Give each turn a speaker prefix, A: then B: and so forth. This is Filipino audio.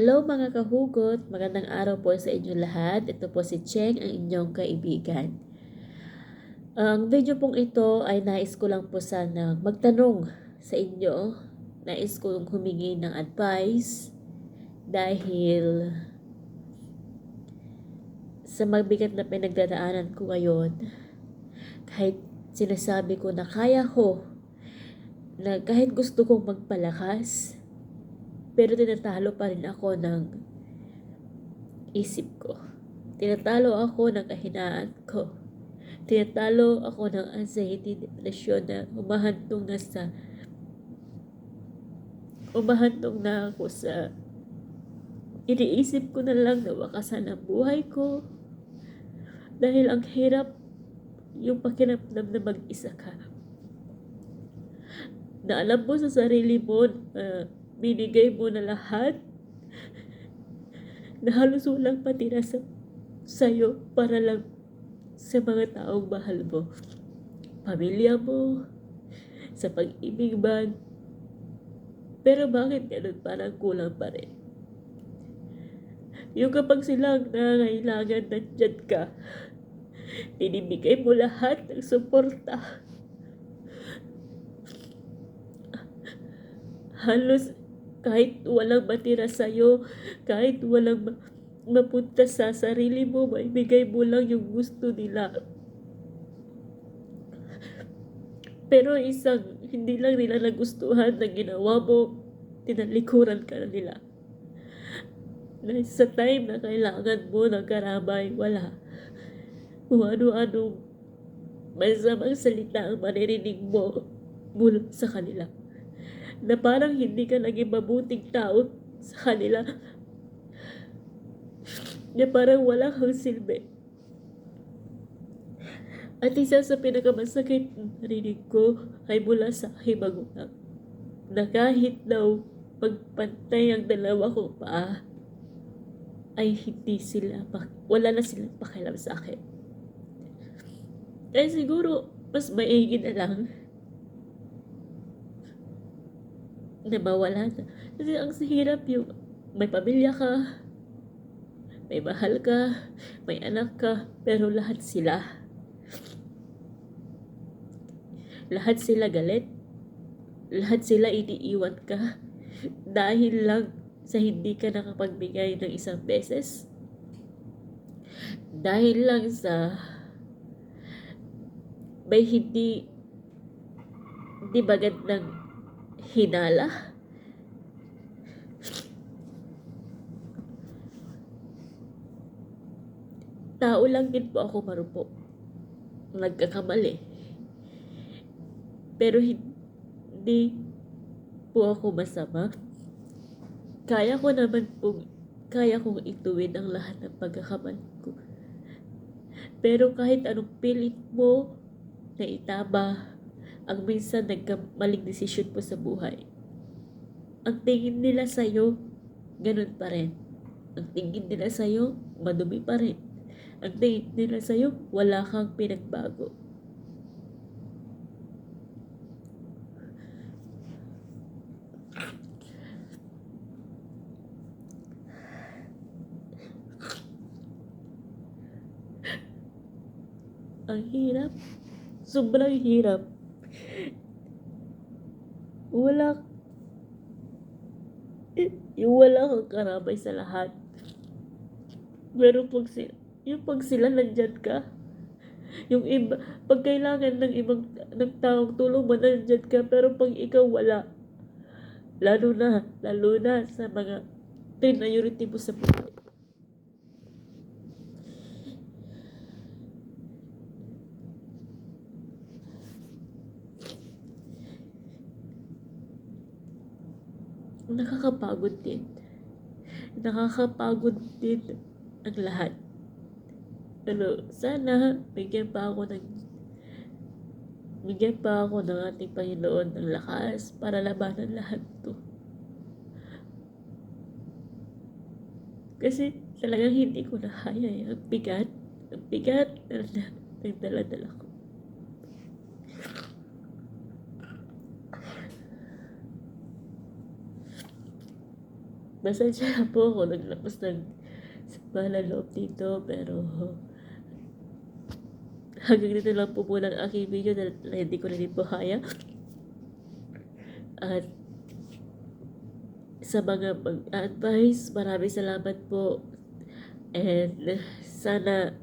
A: Hello mga kahugot, magandang araw po sa inyo lahat. Ito po si Cheng, ang inyong kaibigan. Ang video pong ito ay nais ko lang po sana magtanong sa inyo. Nais ko humingi ng advice dahil sa mabigat na pinagdadaanan ko ngayon, kahit sinasabi ko na kaya ko, na kahit gusto kong magpalakas, pero tinatalo pa rin ako ng isip ko. Tinatalo ako ng kahinaan ko. Tinatalo ako ng anxiety, depression na umahantong na sa umahantong na ako sa iniisip ko na lang na wakasan ang buhay ko. Dahil ang hirap yung pakiramdam na mag-isa ka. Na alam mo sa sarili mo na binigay mo na lahat na halos walang patira sa sa'yo para lang sa mga taong mahal mo. Pamilya mo, sa pag-ibig man. Pero bakit ganun parang kulang pa rin? Yung kapag silang nangailangan nandyan ka, inibigay mo lahat ng suporta. Halos kahit walang matira sa'yo, kahit walang ma- mapunta sa sarili mo, maibigay mo lang yung gusto nila. Pero isang hindi lang nila nagustuhan na ginawa mo, tinalikuran ka na nila. Na sa time na kailangan mo ng karabay, wala. Kung ano-ano masamang salita ang maririnig mo mula sa kanila na parang hindi ka naging mabuting tao sa kanila. Na parang wala kang silbi. At isa sa pinakamasakit na narinig ko ay mula sa aking magulang. Na kahit daw magpantay ang dalawa kong paa, ay hindi sila, wala na silang pakialam sa akin. Kaya siguro, mas maigi na lang na mawala na. Kasi ang hirap yung may pamilya ka, may mahal ka, may anak ka, pero lahat sila. Lahat sila galit. Lahat sila iniiwan ka. Dahil lang sa hindi ka nakapagbigay ng isang beses. Dahil lang sa may hindi hindi bagad ng hinala. Tao lang din po ako marupok. Nagkakamali. Pero hindi po ako masama. Kaya ko naman po, kaya kong ituwid ang lahat ng pagkakamali ko. Pero kahit anong pilit mo na itama, ang minsan nagkamaling desisyon po sa buhay. Ang tingin nila sa'yo, ganun pa rin. Ang tingin nila sa'yo, madumi pa rin. Ang tingin nila sa'yo, wala kang pinagbago. Ang hirap. Sobrang hirap. Wala yung wala kang karabay sa lahat. Pero pag sila, yung pag sila nandyan ka, yung iba, pag kailangan ng ibang, ng taong tulong mo, nandyan ka, pero pag ikaw wala, lalo na, lalo na sa mga priority mo sa buhay. Nakakapagod din. Nakakapagod din ang lahat. Pero sana bigyan pa ako ng bigyan pa ako ng ating Panginoon ng lakas para labanan lahat to. Kasi talagang hindi ko na kaya eh. Ang bigat, ang bigat na nagdala-dala ko. Pasensya na po ako naglapas ng sama ng loob dito pero hanggang dito lang po muna ang aking video na, na hindi ko na din po kaya. At sa mga mag-advise, maraming salamat po. And sana